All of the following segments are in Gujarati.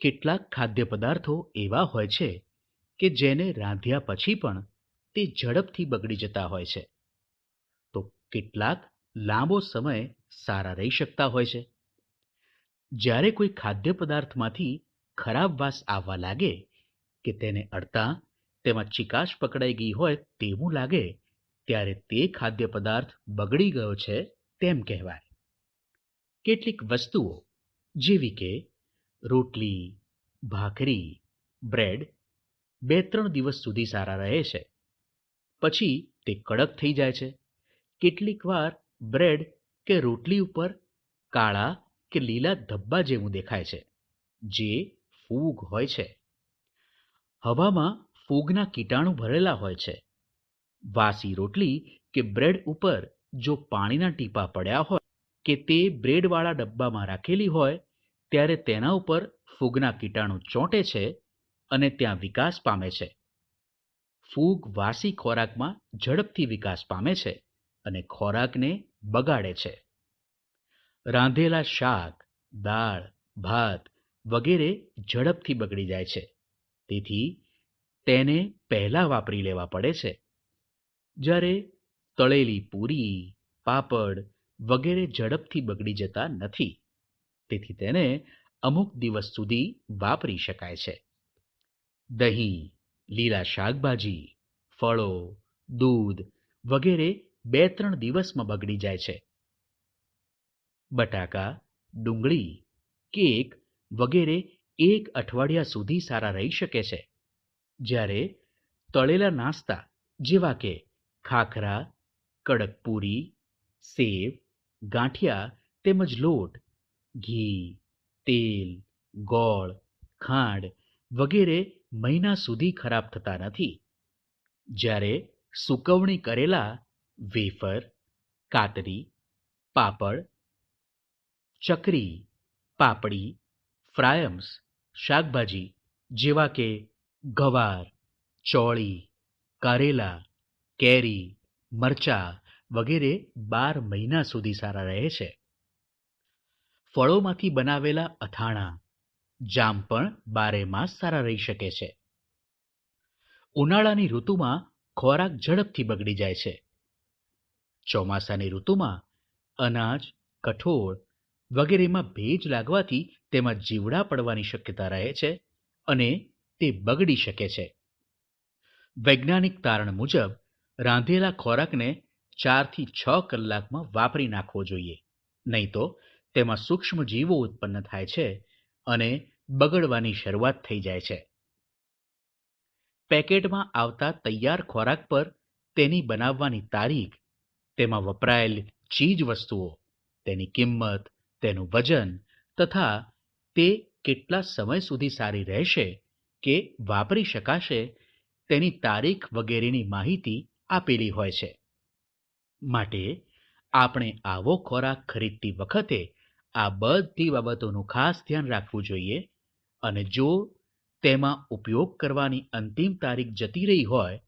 કેટલાક ખાદ્ય પદાર્થો એવા હોય છે કે જેને રાંધ્યા પછી પણ તે ઝડપથી બગડી જતા હોય છે. તો કેટલાક લાંબો સમય સારા રહી શકતા હોય છે. જ્યારે કોઈ ખાદ્ય પદાર્થમાંથી ખરાબ વાસ આવવા લાગે કે તેને અડતા, તેમાં ચિકાશ પકડાઈ ગઈ હોય તેવું લાગે, ત્યારે તે ખાદ્ય પદાર્થ બગડી ગયો છે તેમ કહેવાય. કેટલીક વસ્તુઓ, જેવી કે રોટલી, ભાખરી, બ્રેડ બે ત્રણ દિવસ સુધી સારા રહે છે. પછી તે કડક થઈ જાય છે. કેટલીક વાર બ્રેડ કે રોટલી ઉપર કાળા કે લીલા ધબ્બા જેવું દેખાય છે, જે ફૂગ હોય છે. હવામાં ફૂગના કીટાણુ ભરેલા હોય છે. વાસી રોટલી કે બ્રેડ ઉપર જો પાણીના ટીપા પડ્યા હોય કે તે બ્રેડવાળા ડબ્બામાં રાખેલી હોય ત્યારે તેના ઉપર ફૂગના કીટાણુ ચોંટે છે અને ત્યાં વિકાસ પામે છે. ફૂગ વાસી ખોરાકમાં ઝડપથી વિકાસ પામે છે અને ખોરાકને બગાડે છે. રાંધેલા શાક, દાળ, ભાત વગેરે ઝડપથી બગડી જાય છે. તેથી તેને પહેલાં વાપરી લેવા પડે છે. જ્યારે તળેલી પૂરી, પાપડ વગેરે ઝડપથી બગડી જતા નથી. તેથી તેને અમુક દિવસ સુધી વાપરી શકાય છે. દહીં, લીલા શાકભાજી, ફળો, દૂધ વગેરે બે ત્રણ દિવસમાં બગડી જાય છે. બટાકા, ડુંગળી, કેક વગેરે એક અઠવાડિયા સુધી સારા રહી શકે છે. જ્યારે તળેલા નાસ્તા જેવા કે ખાખરા, કડકપૂરી, સેવ, ગાંઠિયા તેમજ લોટ ઘી, તેલ, ગોળ, ખાંડ વગેરે મહિના સુધી ખરાબ થતા નથી. જ્યારે સુકવણી કરેલા વેફર, કાતરી, પાપડ, ચકરી, પાપડી, ફ્રાયમ્સ, શાકભાજી જેવા કે ગવાર, ચોળી, કારેલા, કેરી, મરચા વગેરે બાર મહિના સુધી સારા રહે છે. ફળોમાંથી બનાવેલા અથાણાં, જામ પણ બારે માસ સારા રહી શકે છે. ઉનાળાની ઋતુમાં ખોરાક ઝડપથી બગડી જાય છે. ચોમાસાની ઋતુમાં અનાજ, કઠોળ વગેરેમાં ભેજ લાગવાથી તેમાં જીવડા પડવાની શક્યતા રહે છે અને તે બગડી શકે છે. વૈજ્ઞાનિક તારણ મુજબ, રાંધેલા ખોરાકને ચારથી છ કલાકમાં વાપરી નાખવો જોઈએ, નહીં તો તેમાં સૂક્ષ્મ જીવો ઉત્પન્ન થાય છે અને બગડવાની શરૂઆત થઈ જાય છે. પેકેટમાં આવતા તૈયાર ખોરાક પર તેની બનાવવાની તારીખ, તેમાં વપરાયેલ ચીજ વસ્તુઓ, તેની કિંમત, તેનું વજન તથા તે કેટલા સમય સુધી સારી રહેશે કે વાપરી શકાશે તેની તારીખ વગેરેની માહિતી આપેલી હોય છે. માટે આપણે આવો ખોરાક ખરીદતી વખતે આ બધી બાબતોનું ખાસ ધ્યાન રાખવું જોઈએ અને જો તેમાં ઉપયોગ કરવાની અંતિમ તારીખ જતી રહી હોય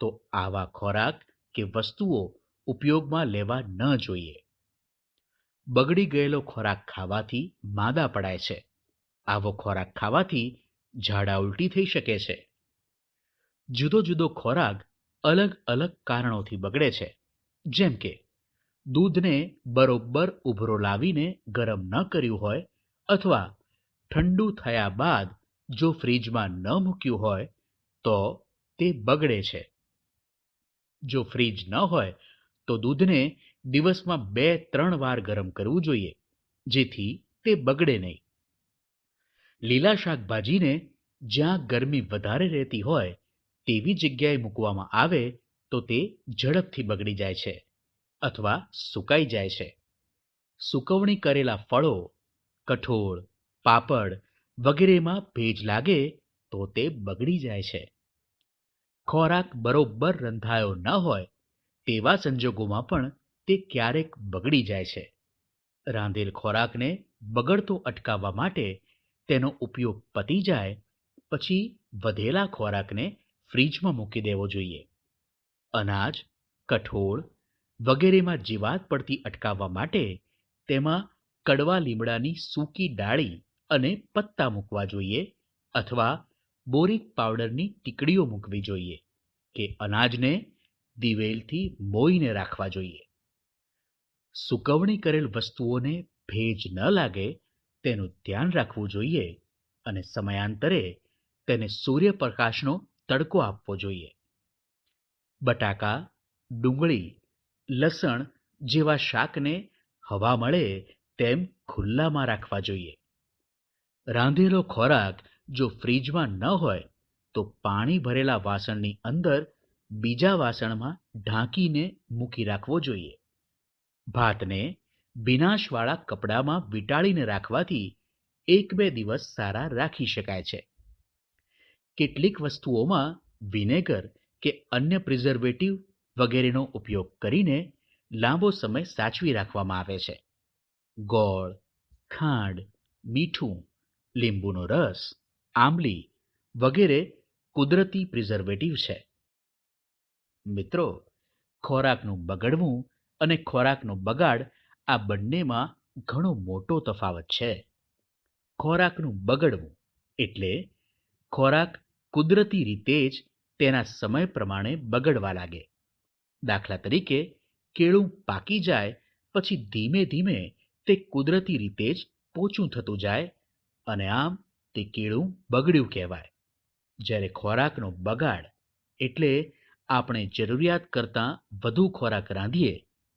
તો આવા ખોરાક કે વસ્તુઓ ઉપયોગમાં લેવા ન જોઈએ. બગડી ગયેલો ખોરાક ખાવાથી માદા પડાય છે. આવો ખોરાક ખાવાથી ઝાડા ઉલટી થઈ શકે છે. જુદો જુદો ખોરાક અલગ અલગ કારણોથી બગડે છે. જેમ કે દૂધને બરોબર ઉભરો લાવીને ગરમ ન કર્યું હોય અથવા ઠંડુ થયા બાદ જો ફ્રીજમાં ન મૂક્યું હોય, તો તે બગડે છે. જો ફ્રીજ ન હોય, તો દૂધને દિવસમાં બે ત્રણ વાર ગરમ કરવું જોઈએ, જેથી તે બગડે નહીં. લીલા શાકભાજીને જ્યાં ગરમી વધારે રહેતી હોય, તેવી જગ્યાએ મૂકવામાં આવે તો તે ઝડપથી બગડી જાય છે. અથવા સુકાઈ જાય છે. સુકવણી કરેલા ફળો, કઠોળ, પાપડ વગેરેમાં ભેજ લાગે તો તે બગડી જાય છે. ખોરાક બરોબર રંધાયો ન હોય તેવા સંજોગોમાં પણ તે ક્યારેક બગડી જાય છે. રાંધેલ ખોરાકને બગડતો અટકાવવા માટે તેનો ઉપયોગ પતી જાય પછી વધેલા ખોરાકને ફ્રીજમાં મૂકી દેવો જોઈએ. અનાજ, કઠોળ વગેરેમાં જીવાત પડતી અટકાવવા માટે તેમાં કડવા લીમડાની સૂકી ડાળી અને પત્તા મૂકવા જોઈએ અથવા બોરિક પાવડરની ટીકડીઓ મૂકવી જોઈએ કે અનાજને દિવેલથી મોઈને રાખવા જોઈએ. સુકવણી કરેલ વસ્તુઓને ભેજ ન લાગે તેનું ધ્યાન રાખવું જોઈએ અને સમયાંતરે તેને સૂર્યપ્રકાશનો તડકો આપવો જોઈએ. બટાકા, ડુંગળી લસણ જેવા શાકને હવા મળે તેમ ખુલ્લામાં રાખવા જોઈએ. રાંધેલો ખોરાક જો ફ્રીજમાં ન હોય, તો પાણી ભરેલા વાસણની અંદર બીજા વાસણમાં ઢાંકીને મૂકી રાખવો જોઈએ. ભાતને વિનાશવાળા કપડામાં વીંટાળીને રાખવાથી એક બે દિવસ સારા રાખી શકાય છે. કેટલીક વસ્તુઓમાં વિનેગર કે અન્ય પ્રિઝર્વેટિવ વગેરેનો ઉપયોગ કરીને લાંબો સમય સાચવી રાખવામાં આવે છે. ગોળ, ખાંડ, મીઠું, લીંબુનો રસ, આંબલી વગેરે કુદરતી પ્રિઝર્વેટિવ છે. મિત્રો, ખોરાકનું બગડવું અને ખોરાકનો બગાડ આ બંનેમાં ઘણો મોટો તફાવત છે. ખોરાકનું બગડવું એટલે ખોરાક કુદરતી રીતે જ તેના સમય પ્રમાણે બગડવા લાગે. દાખલા તરીકે, કેળું પાકી જાય પછી ધીમે ધીમે તે કુદરતી રીતે જ પોચું થતું જાય અને આમ તે કેળું બગડ્યું કહેવાય. જ્યારે ખોરાકનો બગાડ એટલે આપણે જરૂરિયાત કરતાં વધુ ખોરાક રાંધીએ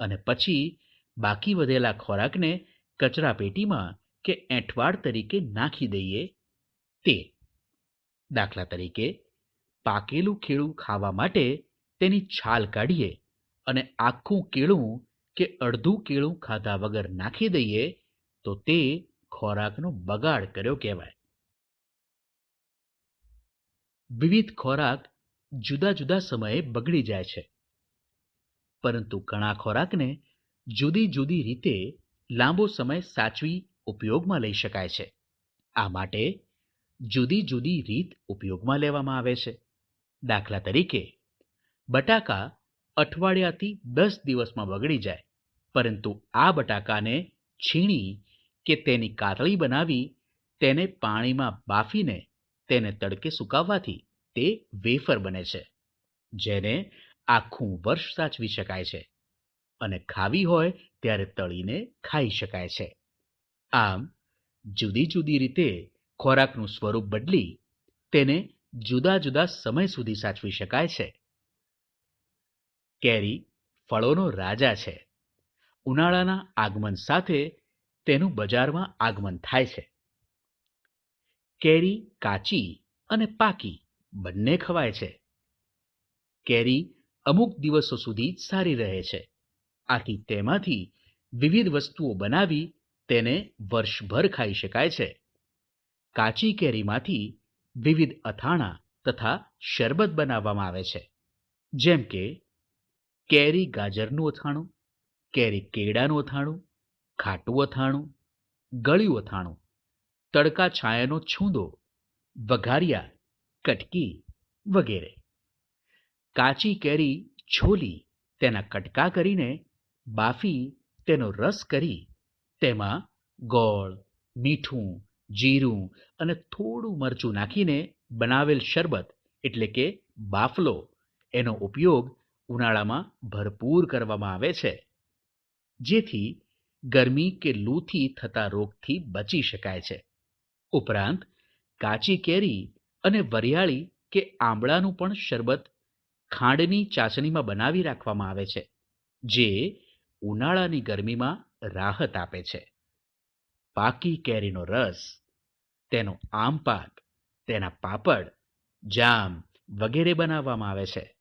અને પછી બાકી વધેલા ખોરાકને કચરા પેટીમાં કે એંઠવાડ તરીકે નાખી દઈએ તે. દાખલા તરીકે, પાકેલું ખેડું ખાવા માટે તેની છાલ કાઢીએ અને આખું કેળું કે અડધું કેળું ખાધા વગર નાખી દઈએ, તો તે ખોરાકનો બગાડ કર્યો કહેવાય. વિવિધ ખોરાક જુદા જુદા સમયે બગડી જાય છે. પરંતુ ઘણા ખોરાકને જુદી જુદી રીતે લાંબો સમય સાચવી ઉપયોગમાં લઈ શકાય છે. આ માટે જુદી જુદી રીત ઉપયોગમાં લેવામાં આવે છે. દાખલા તરીકે બટાકા અઠવાડિયાથી દસ દિવસમાં બગડી જાય. પરંતુ આ બટાકાને છીણી કે તેની કાતળી બનાવી તેને પાણીમાં બાફીને તેને તડકે સુકાવવાથી તે વેફર બને છે, જેને આખું વર્ષ સાચવી શકાય છે અને ખાવી હોય ત્યારે તળીને ખાઈ શકાય છે. આમ, જુદી જુદી રીતે ખોરાકનું સ્વરૂપ બદલી તેને જુદા જુદા સમય સુધી સાચવી શકાય છે. કેરી ફળોનો રાજા છે. ઉનાળાના આગમન સાથે તેનું બજારમાં આગમન થાય છે. કેરી કાચી અને પાકી બંને ખવાય છે. કેરી અમુક દિવસો સુધી સારી રહે છે. આથી તેમાંથી વિવિધ વસ્તુઓ બનાવી તેને વર્ષભર ખાઈ શકાય છે. કાચી કેરીમાંથી વિવિધ અથાણા તથા શરબત બનાવવામાં આવે છે. જેમ કે કેરી ગાજરનું અથાણું, કેરી કેળાનું અથાણું, ખાટું અથાણું, ગળ્યું અથાણું, તડકા છાયાનો છૂંદો, વઘારિયા, કટકી વગેરે. કાચી કેરી છોલી તેના કટકા કરીને બાફી તેનો રસ કરી તેમાં ગોળ, મીઠું, જીરું અને થોડું મરચું નાખીને બનાવેલ શરબત એટલે કે બાફલો, એનો ઉપયોગ ઉનાળામાં ભરપૂર કરવામાં આવે છે. જેથી ગરમી કે લૂથી થતા રોગથી બચી શકાય છે. ઉપરાંત, કાચી કેરી અને વરિયાળી કે આંબળાનું પણ શરબત ખાંડની ચાસણીમાં બનાવી રાખવામાં આવે છે, જે ઉનાળાની ગરમીમાં રાહત આપે છે. પાકી કેરીનો રસ, તેનો આમ પાક તેના પાપડ, જામ વગેરે બનાવવામાં આવે છે.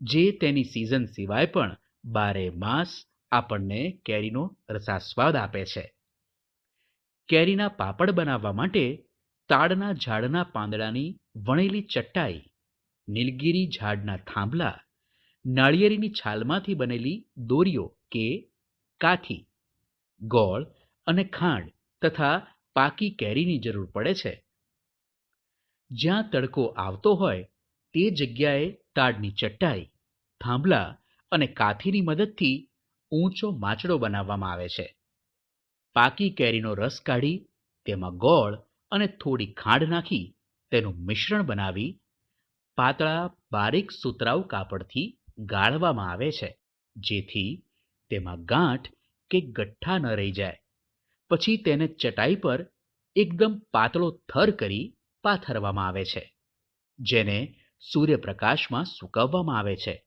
જે તેની સિઝન સિવાય પણ બારે માસ આપણને કેરીનો રસાસ્વાદ આપે છે. કેરીના પાપડ બનાવવા માટે તાડના ઝાડના પાંદડાની વણેલી ચટાઈ, નીલગીરી ઝાડના થાંભલા, નાળિયેરીની છાલમાંથી બનેલી દોરીઓ કે કાથી ગોળ અને ખાંડ તથા પાકી કેરીની જરૂર પડે છે. જ્યાં તડકો આવતો હોય તે જગ્યાએ તાડની ચટ્ટાઈ થાંભલા અને કાથીની મદદથી ઊંચો માચડો બનાવવામાં આવે છે. પાકી કેરીનો રસ કાઢી, તેમાં ગોળ અને થોડી ખાંડ નાખી, તેનું મિશ્રણ બનાવી, પાતળા બારીક સુતરાઉ કાપડથી ગાળવામાં આવે છે, જેથી તેમાં ગાંઠ કે ગઠ્ઠા ન રહી જાય. પછી તેને ચટાઈ પર એકદમ પાતળો થર કરી પાથરવામાં આવે છે, જેને સૂર્યપ્રકાશમાં સૂકવવામાં આવે છે.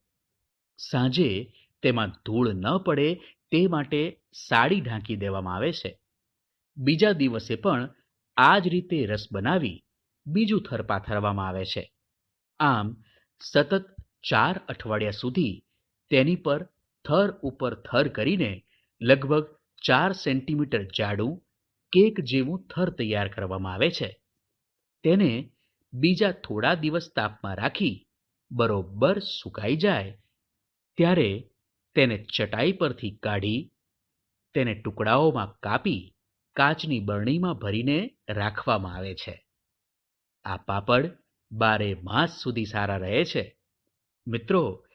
સાંજે તેમાં ધૂળ ન પડે તે માટે સાડી ઢાંકી દેવામાં આવે છે. બીજા દિવસે પણ આ જ રીતે રસ બનાવી બીજું થર પાથરવામાં આવે છે. આમ સતત ચાર અઠવાડિયા સુધી તેની પર થર ઉપર થર કરીને લગભગ ચાર સેન્ટીમીટર જાડું કેક જેવું થર તૈયાર કરવામાં આવે છે. તેને બીજા થોડા દિવસ તાપમાં રાખી બરોબર સુકાઈ જાય. ત્યારે તેને ચટાઈ પરથી કાઢી, તેને ટુકડાઓમાં કાપી, કાચની બરણીમાં ભરીને રાખવામાં આવે છે. આ પાપડ બારે માસ સુધી સારા રહે છે. મિત્રો,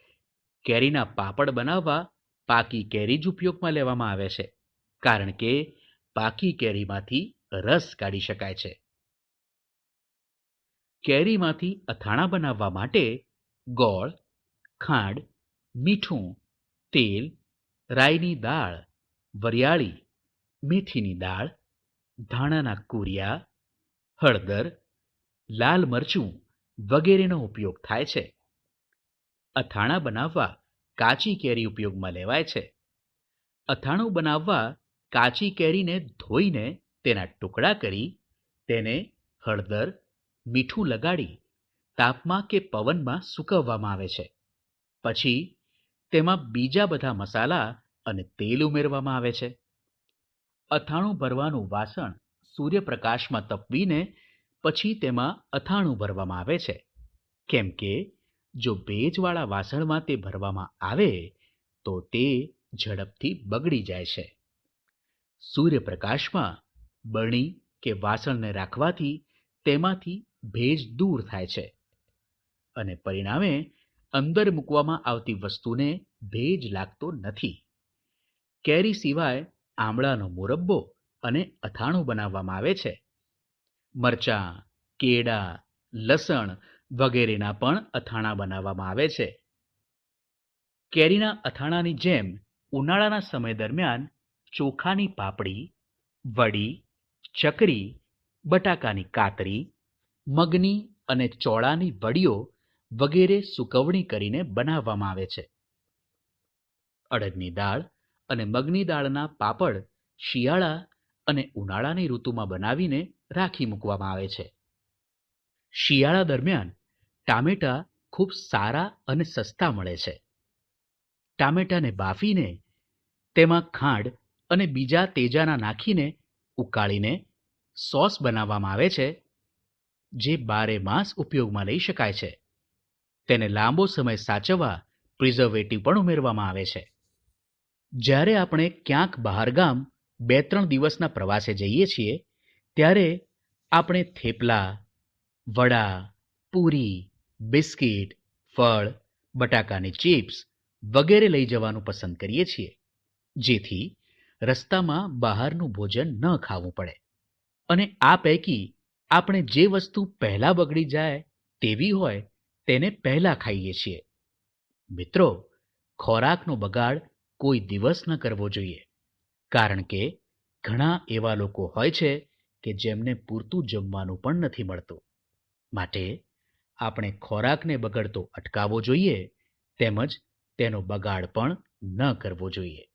કેરીના પાપડ બનાવવા પાકી કેરી જ ઉપયોગમાં લેવામાં આવે છે, કારણ કે પાકી કેરીમાંથી રસ કાઢી શકાય છે. કેરીમાંથી અથાણા બનાવવા માટે ગોળ, ખાંડ, મીઠું, તેલ, રાઈની દાળ, વરિયાળી, મેથીની દાળ, ધાણાના કુરિયા, હળદર, લાલ મરચું વગેરેનો ઉપયોગ થાય છે. અથાણા બનાવવા કાચી કેરી ઉપયોગમાં લેવાય છે. અથાણું બનાવવા કાચી કેરીને ધોઈને તેના ટુકડા કરી તેને હળદર મીઠું લગાડી તાપમાં કે પવનમાં સૂકવવામાં આવે છે. પછી તેમાં બીજા બધા મસાલા અને તેલ ઉમેરવામાં આવે છે. અથાણું ભરવાનું વાસણ સૂર્યપ્રકાશમાં તપવીને પછી તેમાં અથાણું ભરવામાં આવે છે. કેમ કે જો ભેજવાળા વાસણમાં તે ભરવામાં આવે તો તે ઝડપથી બગડી જાય છે. સૂર્યપ્રકાશમાં બરણી કે વાસણને રાખવાથી તેમાંથી ભેજ દૂર થાય છે અને પરિણામે અંદર મૂકવામાં આવતી વસ્તુને ભેજ લાગતો નથી. કેરી સિવાય આમળાનો મુરબ્બો અને અથાણું બનાવવામાં આવે છે. મરચાં, કેળા, લસણ વગેરેના પણ અથાણા બનાવવામાં આવે છે. કેરીના અથાણાની જેમ ઉનાળાના સમય દરમિયાન ચોખાની પાપડી, વડી, ચકરી, બટાકાની કાતરી મગની અને ચોળાની વડીઓ વગેરે સુકવણી કરીને બનાવવામાં આવે છે. અડદની દાળ અને મગની દાળના પાપડ શિયાળા અને ઉનાળાની ઋતુમાં બનાવીને રાખી મૂકવામાં આવે છે. શિયાળા દરમિયાન ટામેટા ખૂબ સારા અને સસ્તા મળે છે. ટામેટાને બાફીને તેમાં ખાંડ અને બીજા તેજાના નાખીને ઉકાળીને સોસ બનાવવામાં આવે છે જે બારે માસ ઉપયોગમાં લઈ શકાય છે. તેને લાંબો સમય સાચવવા પ્રિઝર્વેટિવ પણ ઉમેરવામાં આવે છે. જ્યારે આપણે ક્યાંક બહારગામ બે ત્રણ દિવસના પ્રવાસે જઈએ છીએ, ત્યારે આપણે થેપલા, વડા, પૂરી, બિસ્કિટ, ફળ, બટાકાની ચિપ્સ વગેરે લઈ જવાનું પસંદ કરીએ છીએ, જેથી રસ્તામાં બહારનું ભોજન ન ખાવું પડે. અને આ પૈકી આપણે જે વસ્તુ પહેલાં બગડી જાય તેવી હોય, તેને પહેલાં ખાઈએ છીએ. મિત્રો, ખોરાકનો બગાડ કોઈ દિવસ ન કરવો જોઈએ. કારણ કે ઘણા એવા લોકો હોય છે કે જેમને પૂરતું જમવાનું પણ નથી મળતું. માટે આપણે ખોરાકને બગડતો અટકાવવો જોઈએ, તેમજ તેનો બગાડ પણ ન કરવો જોઈએ.